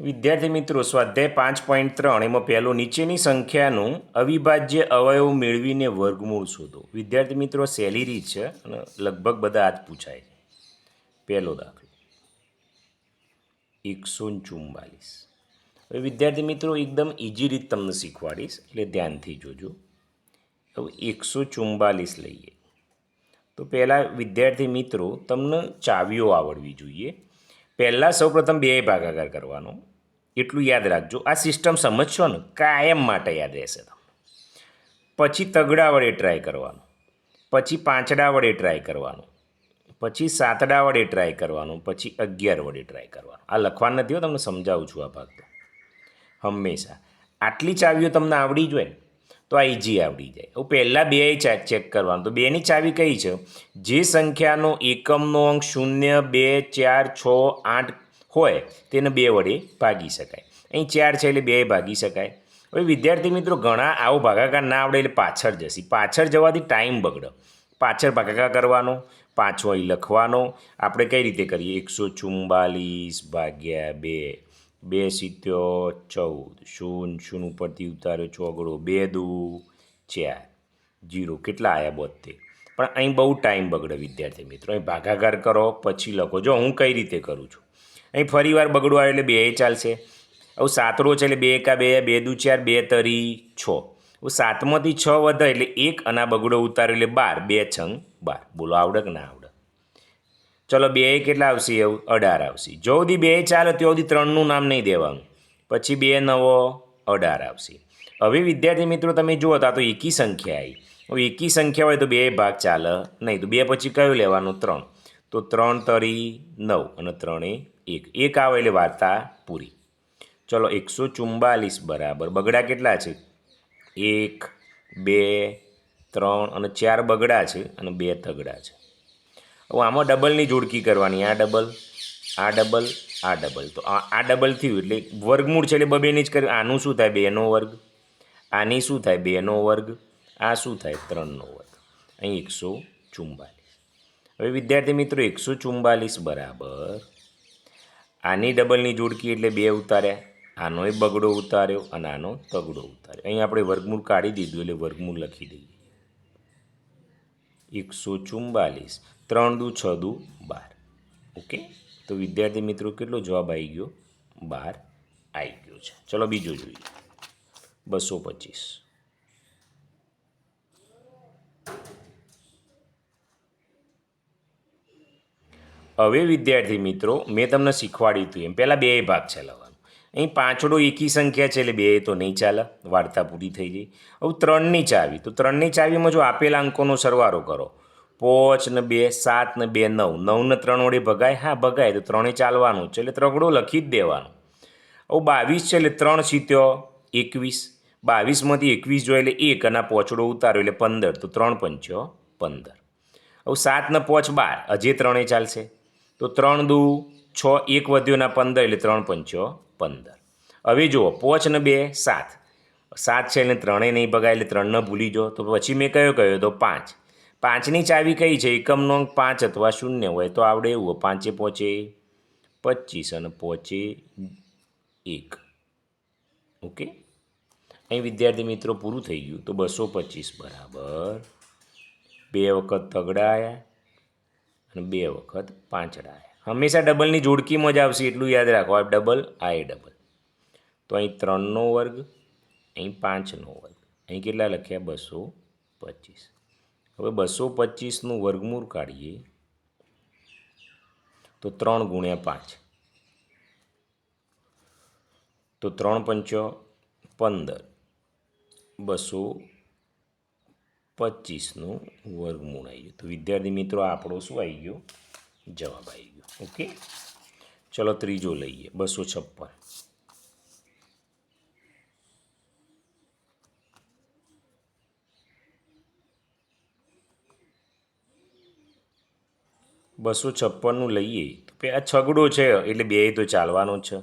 વિદ્યાર્થી મિત્રો, સ્વાધ્યાય પાંચ પોઈન્ટ ત્રણ એમાં પહેલું, નીચેની સંખ્યાનું અવિભાજ્ય અવયવ મેળવીને વર્ગમૂળ શોધો. વિદ્યાર્થી મિત્રો સહેલી રીત છે અને લગભગ બધા આ પૂછાય છે. પહેલો દાખલો. એકસો ચુમ્માલીસ હવે વિદ્યાર્થી મિત્રો, એકદમ ઇઝી રીત તમને શીખવાડીશ, એટલે ધ્યાનથી જોજો. હવે એકસો ચુમ્માલીસ લઈએ. તો પહેલાં વિદ્યાર્થી મિત્રો, તમને ચાવીઓ આવડવી જોઈએ. પહેલાં સૌપ્રથમ બે ભાગાકાર કરવાનો. એટલું યાદ રાખજો, આ સિસ્ટમ સમજશો ને કાયમ માટે યાદ રહેશે તમને. પછી તગડા વડે ટ્રાય કરવાનું, પછી પાંચડા વડે ટ્રાય કરવાનું, પછી સાતડા વડે ટ્રાય કરવાનું, પછી અગિયાર વડે ટ્રાય કરવાનું. આ લખવાનું નથી હો, તમને સમજાવું છું આ ભાગ તો. હંમેશા. આટલી ચાવીઓ તમને આવડી જોઈએ તો આ ઇઝી આવડી જાય. હું પહેલાં બે ચેક ચેક કરવાનું. તો બેની ચાવી કઈ છે? જે સંખ્યાનો એકમનો અંક શૂન્ય, બે, ચાર, છ, આઠ હોય, તેને બે વડે ભાગી શકાય. અહીં ચાર છે એટલે બે ભાગી શકાય. હવે વિદ્યાર્થી મિત્રો, ઘણા આવો ભાગાકાર ના આવડે એટલે પાછળ જશે. પાછળ જવાથી ટાઈમ બગડે. પાછળ ભાગાકાર કરવાનો, પાછો અહીં લખવાનો. આપણે કઈ રીતે કરીએ? એકસો ચુમ્બાલીસ ભાગ્યા બે. બે સિત્યો ચૌદ. શૂન શૂન ઉપરથી ઉતાર્યો ચોગડો બે દુ, ચાર. જીરો. કેટલા આવ્યા બોતેર પણ અહીં બહુ ટાઈમ બગડે વિદ્યાર્થી મિત્રો. અહીં ભાગાકાર કરો, પછી લખો. જો હું કઈ રીતે કરું છું? અહીં ફરી વાર બગડો આવે એટલે બે ચાલશે. હવે સાતરો છે એટલે બે એકા બે બે દુ ચાર, બે તરી છ. હવે સાતમાંથી છ વધે એટલે એક અને બગડો ઉતાર્યો એટલે બાર. બે છંગ બાર. બોલો આવડે કે ના આવડે? ચલો બે કેટલા આવશે? એવું અઢાર આવશે. જો સુધી બે ચાલે ત્યાં સુધી ત્રણનું નામ નહીં દેવાનું. પછી બે નવો અઢાર આવશે. હવે વિદ્યાર્થી મિત્રો, તમે જુઓ તો આ તો એકી સંખ્યા આવી હવે એકી સંખ્યા હોય તો બે ભાગ ચાલે નહીં. તો બે પછી કયું લેવાનું? ત્રણ. તો ત્રણ તરી નવ અને ત્રણે એક. એક આવે એટલે વાર્તા પૂરી. ચલો એકસો ચુમ્બાલીસ બરાબર. બગડા કેટલા છે? એક, બે, ત્રણ અને ચાર બગડા છે અને બે તગડા છે. હવે આમાં ડબલની જોડકી કરવાની. આ ડબલ આ ડબલ આ ડબલ તો આ ડબલ થયું એટલે વર્ગમૂળ છે એટલે બબેની જ કરી આનું શું થાય? બેનો વર્ગ. આની શું થાય? બેનો વર્ગ. આ શું થાય? ત્રણનો વર્ગ. અહીં એકસો ચુમ્બાલીસ હવે વિદ્યાર્થી મિત્રો, એકસો ચુમ્બાલીસ બરાબર. આની ડબલની જોડકી એટલે બે ઉતાર્યા. આનોય બગડો ઉતાર્યો અને આનો તગડો ઉતાર્યો. અહીં આપણે વર્ગમૂળ કાઢી દીધું એટલે વર્ગમૂળ લખી દઈએ. એકસો ચુમ્બાલીસ ત્રણ દુ, છ દુ, બાર. ઓકે? તો વિદ્યાર્થી મિત્રો કેટલો જવાબ આવી ગયો? બાર આવી ગયો છે. ચલો બીજો જોઈએ. બસો પચીસ. હવે વિદ્યાર્થી મિત્રો મેં તમને શીખવાડ્યું હતું એમ. પહેલાં બે ભાગ ચલાવવાનો અહીં પાંચડો એકી સંખ્યા છે એટલે બે તો નહીં ચાલે, વાર્તા પૂરી થઈ ગઈ. હવે ત્રણની ચાવી, તો ત્રણની ચાવીમાં જો આપેલા અંકોનો સરવારો કરો. પોચ ને બે, સાત ને બે, નવ. નવ ને ત્રણ વડે ભગાય? હા, ભગાય. તો ત્રણે ચાલવાનું છે, એટલે ત્રગડો લખી જ દેવાનો. હવે બાવીસ છે એટલે ત્રણ સીત્યો એકવીસ. બાવીસમાંથી એકવીસ જો એટલે એક અને પોચડો ઉતાર્યો એટલે પંદર. તો ત્રણ પંચ્યો પંદર. હવે સાત ને પોચ બાર. હજી ત્રણે ચાલશે. તો ત્રણ દુ છ, એક વધ્યો ના પંદર એટલે ત્રણ પંચો પંદર. હવે જુઓ પોચને બે, સાત. સાત છે એટલે ત્રણેય નહીં ભગાય એટલે ત્રણને ભૂલી જો તો પછી મેં કયો કયો? તો પાંચ. પાંચની ચાવી કઈ છે? એકમનો અંક પાંચ અથવા શૂન્ય હોય તો આવડે એવું. પાંચે પહોંચે પચીસ અને પહોંચે એક. ઓકે? અહીં વિદ્યાર્થી મિત્રો પૂરું થઈ ગયું. તો બસો પચીસ બરાબર. બે વખત તગડાયા અને બે વખત પાંચડાયા. હંમેશા ડબલની જોડકીમાં જ આવશે, એટલું યાદ રાખો. આ ડબલ આ એ ડબલ તો અહીં ત્રણનો વર્ગ, અહીં પાંચનો વર્ગ. અહીં કેટલા લખ્યા? બસો પચીસ. હવે બસો પચીસનું વર્ગમૂળ કાઢીએ. તો ત્રણ ગુણ્યા પાંચ. તો ત્રણ પંચો પંદર. બસો પચીસનું વર્ગમૂળ આવી ગયું. તો વિદ્યાર્થી મિત્રો, આપણો શું આવી ગયો? જવાબ આવી ગયો. ઓકે. ચલો ત્રીજો લઈએ, બસો છપ્પન. બસો છપ્પનનું લઈએ. તો આ છગડો છે, એટલે બે તો ચાલવાનો છે.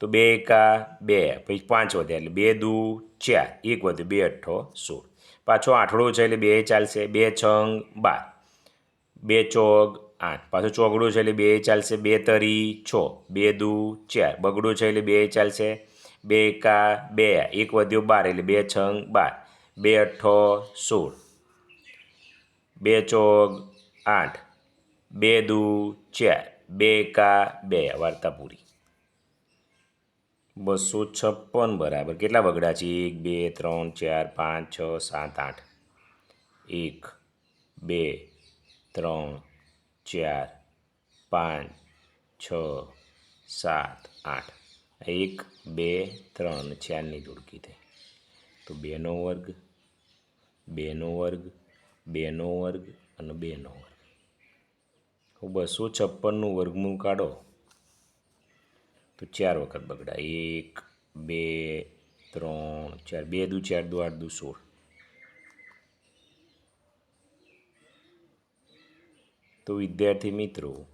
તો બે એકા બે, પછી પાંચ વધ્યા એટલે બે દુ ચાર, એક વધ્યું બે અઠ્ઠો સોળ. પાછો આઠડો છે, એટલે બે ચાલશે, બે છંગ બાર. બે ચોગ આઠ. પાછું ચોગડું છે એટલે બે ચાલશે, બે તરી છ. બે દુ ચાર. બગડું છે એટલે બે ચાલશે, બે એકા બે એક વધ્યો બાર એટલે બે છંગ બાર. બે અઠ્ઠો સોળ. બે ચોગ આઠ. બે દુ ચાર. બે એકા બે વાર્તા પૂરી. બસો છપ્પન બરાબર. કેટલા બગડા છે? એક, બે, ત્રણ, ચાર, પાંચ, છ, સાત, આઠ. એક, બે, ત્રણ ચાર, પાંચ, છ, સાત, આઠ. એક, બે, ત્રણ ચારની જોડકી થઈ. તો બેનો વર્ગ બેનો વર્ગ બેનો વર્ગ અને બેનો વર્ગ. હવે બસો છપ્પનનું વર્ગમૂળ કાઢો, તો ચાર વખત બગડા એક, બે, ત્રણ, ચાર. બે દુ ચાર, દુ આઠ, દુ સોળ. તો વિદ્યાર્થી મિત્રો,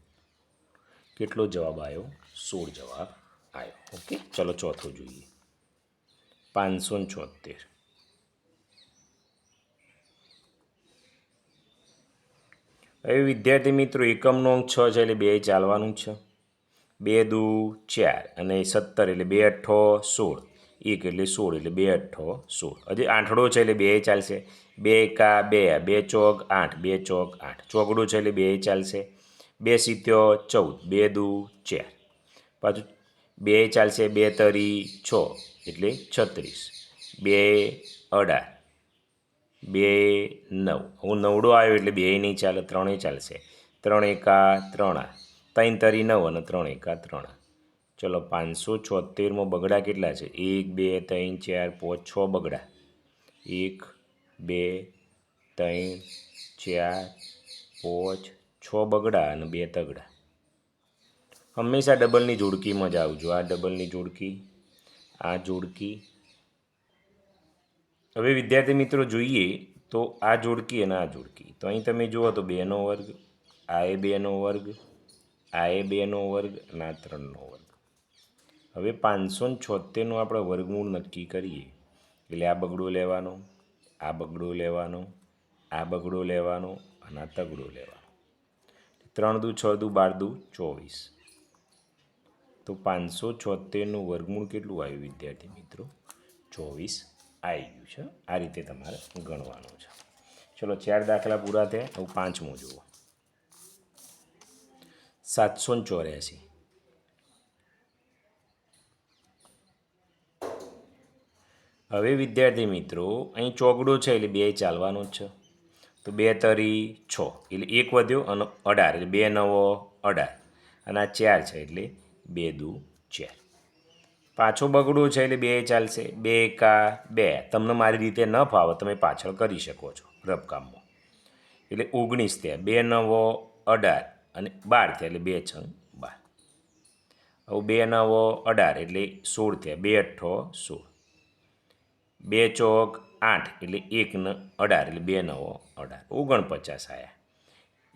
કેટલો જવાબ આવ્યો સોળ જવાબ આવ્યો ઓકે, ચલો ચોથો જોઈએ. પાંચસો છોતેર હવે વિદ્યાર્થી મિત્રો, એકમનો અંક છ છે એટલે બે ચાલવાનું છે. બે દુ ચાર અને સત્તર એટલે બે અઠ્ઠો સોળ. એક એટલે સોળ એટલે બે અઠ્ઠો સોળ. હજી આઠડો છે એટલે બે ચાલશે. બે એકા બે બે ચોક આઠ, બે ચોક આઠ. ચોકડો છે એટલે બે ચાલશે. બે સિત્યો ચૌદ, બે દુ ચાર. પાછું બે ચાલશે, બે તરી છ એટલે છત્રીસ. બે અઢાર, બે નવ. હું નવડો આવ્યો એટલે બે નહીં ચાલે, ત્રણેય ચાલશે. ત્રણ એકા ત્રણ. આ ત્રણ તરી નવ અને ત્રણ એકા ત્રણ. આ ચલો પાંચસો છોતેરમાં બગડા કેટલા છે? એક, બે, ત્રણ, ચાર, પાંચ, છ બગડા. એક, બે, ત્રણ, ચાર, પાંચ, છ બગડા અને બે તગડા. હંમેશા ડબલની જોડકીમાં જ આવજો. આ ડબલની જોડકી, આ જોડકી. હવે વિદ્યાર્થી મિત્રો જોઈએ તો આ જોડકી અને આ જોડકી. તો અહીં તમે જુઓ તો બેનો વર્ગ, આ એ બેનો વર્ગ, આ એ બેનો વર્ગ અને આ ત્રણનો વર્ગ. હવે પાંચસો ને છોતેરનું આપણે વર્ગમૂળ નક્કી કરીએ. એટલે આ બગડો લેવાનો, આ બગડો લેવાનો, આ બગડો લેવાનો અને આ તગડો લેવાનો. ત્રણ દુ, છ દુ, બાર દુ, ચોવીસ. તો પાંચસો છોતેરનું વર્ગમૂળ કેટલું આવ્યું વિદ્યાર્થી મિત્રો? ચોવીસ આવી ગયું છે. આ રીતે તમારે ગણવાનું છે. ચલો, ચાર દાખલા પૂરા થયા. હવે પાંચમો જુઓ. સાતસો ચોર્યાસી. હવે વિદ્યાર્થી મિત્રો, અહીં ચોગડો છે એટલે બે ચાલવાનો જ છે. તો બે તરી છ, એટલે એક વધ્યો અને અઢાર, એટલે બે નવો અઢાર. અને આ ચાર છે એટલે બે દુ ચાર. પાછો બગડો છે એટલે બે ચાલશે. બે એકા બે. તમને મારી રીતે ન ફાવે, તમે પાછળ કરી શકો છો રબકામમાં. એટલે ઓગણીસ થયા. બે નવો અઢાર અને બાર થયા, એટલે બે છ બાર. હવે બે નવો અઢાર એટલે સોળ થયા. બે અઠ્ઠો સોળ. બે ચોક આઠ એટલે એક ન અઢાર એટલે બે નવો અઢાર. ઓગણપચાસ આવ્યા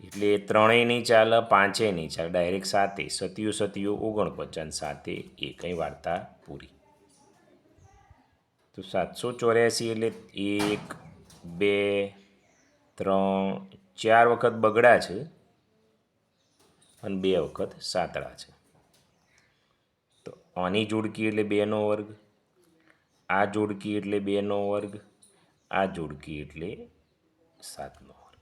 એટલે ત્રણેય નહીં ચાલે પાંચેય નહીં ચાલે, ડાયરેક્ટ સાતે સતિયું સતિયું ઓગણપચાસ સાતે, એ કંઈ વાર્તા પૂરી. તો સાતસો ચોર્યાસી એટલે એક, બે, ત્રણ, ચાર વખત બગડા છે અને બે વખત સાતડા છે. તો આની જોડકી એટલે બેનો વર્ગ. આ જોડકી એટલે બેનો વર્ગ, આ જોડકી એટલે સાતનો વર્ગ.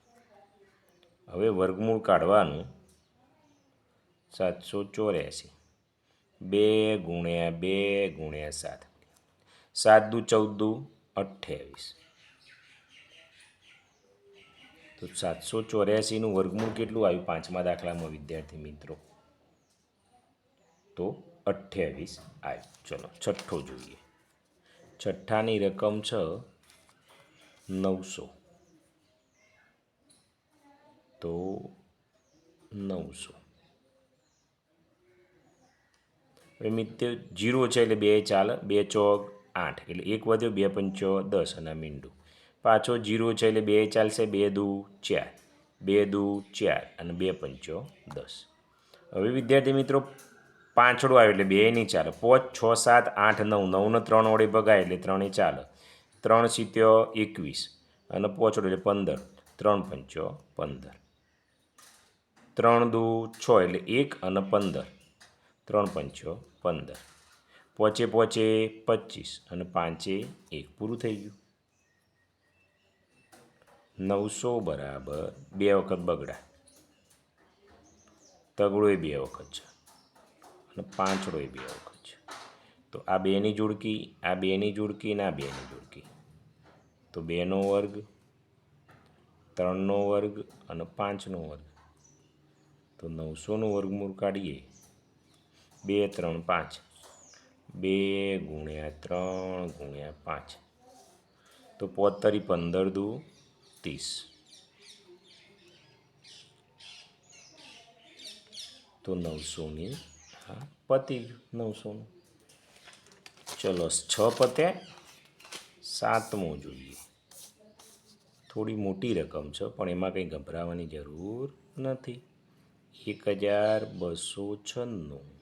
હવે વર્ગમૂળ કાઢવાનું સાતસો ચોર્યાસી. બે ગુણ્યા બે ગુણ્યા સાત. સાત દુ ચૌદ દુ અઠ્યાવીસ. તો સાતસો ચોર્યાસીનું વર્ગમૂળ કેટલું આવ્યું? પાંચમા દાખલામાં, વિદ્યાર્થી મિત્રો. તો અઠ્યાવીસ આવ્યું. ચલો, છઠ્ઠો જોઈએ. છઠ્ઠાની રકમ છે, નવસો. તો નવસો. હવે મિત્રો, જીરો છે એટલે બે ચાલે, બે ચોક આઠ. એટલે એક વધ્યો, બે પંચો દસ અને મીંડું. પાછો જીરો છે એટલે બે ચાલશે, બે દુ ચાર. બે દુ ચાર અને બે પંચો દસ. હવે વિદ્યાર્થી મિત્રો પાંચડો આવે એટલે બે નહીં ચાલે. પાંચ, છ, સાત, આઠ, નવ, નવને ત્રણ વડે ભગાય એટલે ત્રણે ચાલે. ત્રણ સિત્યો એકવીસ અને પોચડો એટલે પંદર. ત્રણ પંચો પંદર. ત્રણ દુ છ એટલે એક અને પંદર. ત્રણ પંચો પંદર. પોચે પોચે પચીસ અને પાંચે એક. પૂરું થઈ ગયું. નવસો બરાબર. બે વખત બગડા તગડોય બે વખત છે. અને પાંચડોય બે વખત છે. તો આ બેની જોડકી, આ બેની જોડકી અને આ બેની જોડકી. તો બેનો વર્ગ, ત્રણનો વર્ગ અને પાંચનો વર્ગ. તો નવસોનું વર્ગમૂળ કાઢીએ. બે, ત્રણ, પાંચ. બે ગુણ્યા ત્રણ ગુણ્યા પાંચ. તો પોતરી પંદર દુ ત્રીસ. તો નવસોની પતી ગયું નવસોનું ચલો, છ પત્યા સાતમો જોઈએ. થોડી મોટી રકમ છે, પણ એમાં કંઈ ગભરાવાની જરૂર નથી. એક હજાર બસો છન્નું.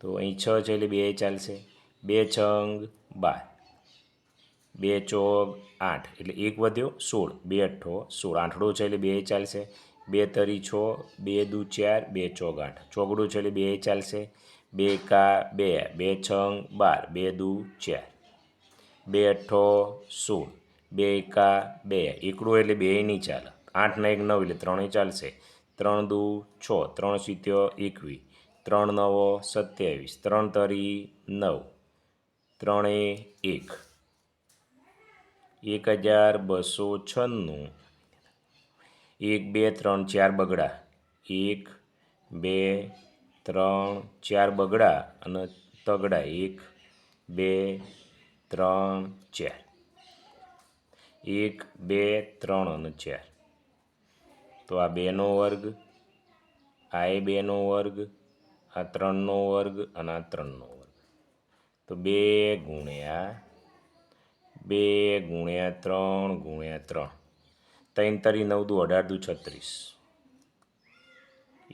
તો અહીં છ છે એટલે બે ચાલશે. બે છંગ બાર. બે ચોગ આઠ. એટલે એક વધ્યો સોળ. બે અઠ્ઠો, સોળ. આઠડો છે એટલે બે ચાલશે. બે તરી છ, બે દુ ચાર, બે ચોગ આઠ ચોગડો છે એટલે બે ચાલશે. બે કા, બે બે છંગ, બાર, બે દુ ચાર. બે અઠ્ઠો સોળ. બે એકા બે. એકડું એટલે બે નહીં ચાલે. આઠ ને એક નવ એટલે ત્રણેય ચાલશે. ત્રણ દુ છ, ત્રણ સિત્યો એકવીસ ત્રણ નવો, સત્યાવીસ. ત્રણ તરી નવ. ત્રણે એક. એક હજાર બસો છન્નું. એક, બે, ત્રણ, ચાર બગડા. એક, બે, ત્રણ, ચાર બગડા અને તગડા. એક, બે, ત્રણ, ચાર. એક, બે, ત્રણ અને ચાર. તો આ બેનો વર્ગ, આ એ બેનો વર્ગ, આ ત્રણનો વર્ગ અને આ ત્રણનો વર્ગ. તો બે ગુણ્યા બે ગુણ્યા ત્રણ ગુણ્યા ત્રણ. ત્રણ તરી નવ દુ અઢાર દુ છત્રીસ.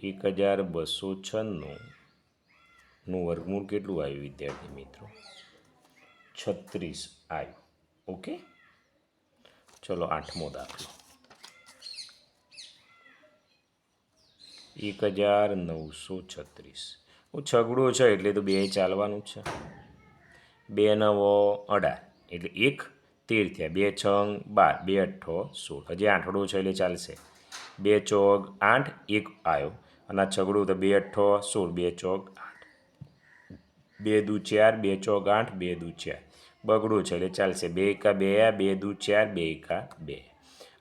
એક હજાર બસો છન્નુંનું વર્ગમૂળ કેટલું આવ્યું વિદ્યાર્થી મિત્રો? છત્રીસ આવ્યું ઓકે? ચલો આઠમો દાખલો. એક હજાર નવસો છત્રીસ. હું છગડો છે એટલે તો બે ચાલવાનું જ છે. બે નવો અઢાર. એટલે એક તેર થયા. બે છંગ, બાર, બે અઠ્ઠો, સોળ. હજી આઠડું છે એટલે ચાલશે. બે ચોગ, આઠ, એક આવ્યો અને આ છગડું તો બે અઠ્ઠો, સોળ, બે ચોગ, આઠ. બે દુ ચાર, બે ચોગ, આઠ, બે દુ ચાર. બગડું છે એટલે ચાલશે. બે એકા, બે બે દુ ચાર, બે એકા, બે.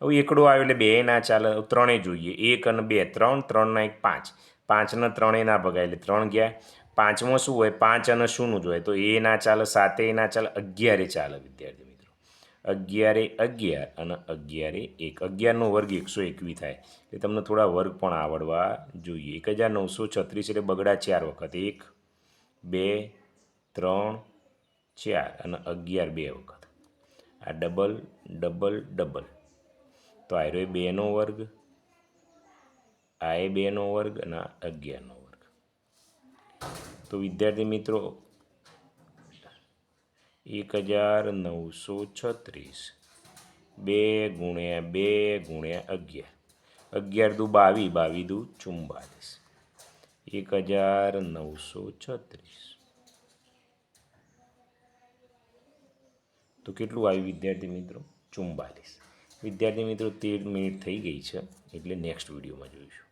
હવે એકડો આવ્યો એટલે બે ના ચાલે. ત્રણેય જોઈએ. એક અને બે. ત્રણ ત્રણના એક, પાંચ. પાંચને ત્રણેય ના ભગાય એટલે ત્રણ ગયા. પાંચમાં શું હોય? પાંચ અને શૂન્ય જોઈએ તો એ ના ચાલે સાતે ના ચાલે, અગિયારે ચાલે વિદ્યાર્થી અગિયારે અગિયાર અને અગિયારે એક. અગિયારનો વર્ગ એકસો એકવી થાય. એટલે તમને થોડા વર્ગ પણ આવડવા જોઈએ. એક હજાર નવસો છત્રીસ એટલે બગડા ચાર વખત. એક, બે, ત્રણ, ચાર અને અગિયાર બે વખત. આ ડબલ ડબલ ડબલ. તો આ રહ્યો બેનો વર્ગ, આ એ બેનો વર્ગ અને અગિયારનો વર્ગ. તો વિદ્યાર્થી મિત્રો એક હજાર નવસો છત્રીસ. બે ગુણ્યા બે ગુણ્યા અગિયાર. અગિયાર દુ બાવીસ બાવી દુ ચુમ્બાલીસ એક હજાર નવસો છત્રીસ. તો કેટલું આવ્યું વિદ્યાર્થી મિત્રો? ચુમ્બાલીસ વિદ્યાર્થી મિત્રો, તેર મિનિટ થઈ ગઈ છે, એટલે નેક્સ્ટ વિડીયોમાં જોઈશું.